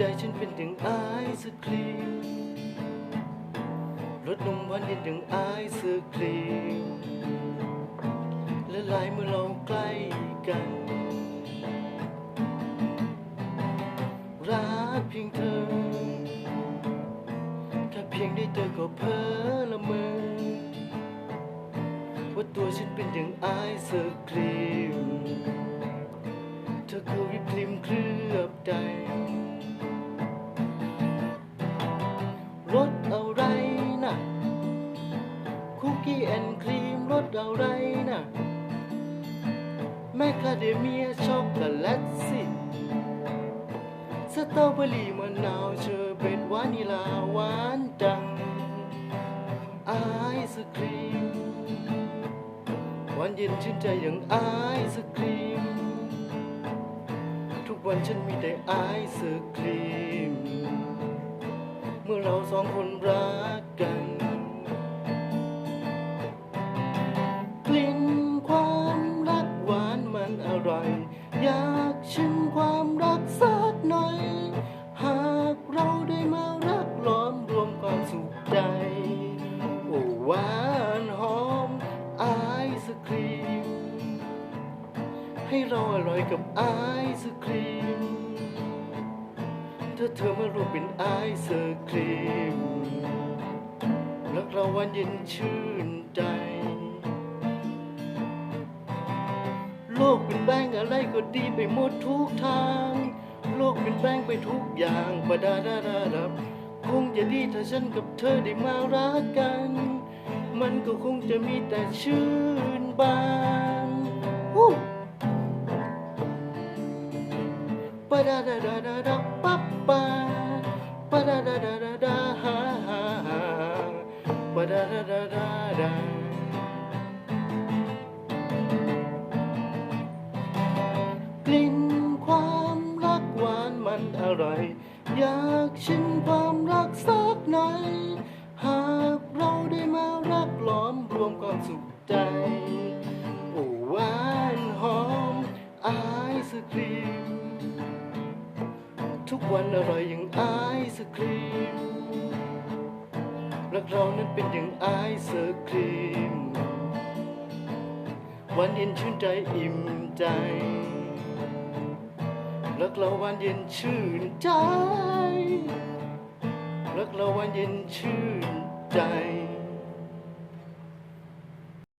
ใจฉันเป็นถึงไอศครีมรสนมหวานเย็นถึงไอศครีมละลายเมื่อเราใกล้กัน รักเพียงเธอแค่เพียงได้เจอก็เพ้อละเมอว่าตัวฉันเป็นอย่างไอศครีมเธอคือวิปครีมเคลือบใจ รสอะไรนะคุกกี้แอนครีมรสอะไรนะแมคคาเดเมียช็อกโกแลตสิสตรอเบอรี่มะนาวเชอร์เบตวานิลาหวานจังไอศครีมหวานเย็นชื่นใจอย่างไอศครีม ทุกวันฉันมีแต่ไอศครีม เราสองคนรักกัน กลิ่นความรักหวานมันอร่อย อยากชิมความรักสักหน่อย หากเราได้มารักล้อมรวมความสุขใจ โอ้หวานหอมไอศครีม ให้เราอร่อยกับไอศครีม ถ้าเธอมารวมเป็นไอศครีมรักเราวันเย็นชื่นใจ โลกเป็นแบงอะไรก็ดีไปหมดทุกทาง โลกเป็นแบงไปทุกอย่างประดาดาดาดับ คงจะดีถ้าฉันกับเธอได้มารักกัน มันก็คงจะมีแต่ชื่นบานฮู้ะดาดาดาดาดาปั๊บปาปะดาดาดาดาดาฮาฮาฮาปะดาดาดาดาดากลิ่นความรักหวานมันอร่อย อยากชิมความรักสักหน่อย หากเราได้มารักล้อมรวมความสุขใจ โอ้หวานหอมไอศครีม วันอร่อยอย่างไอศครีมรักเรานั้นเป็นอย่างไอศครีมวันเย็นชื่นใจอิ่มใจรักเราวันเย็นชื่นใจรักเราวันเย็นชื่นใจ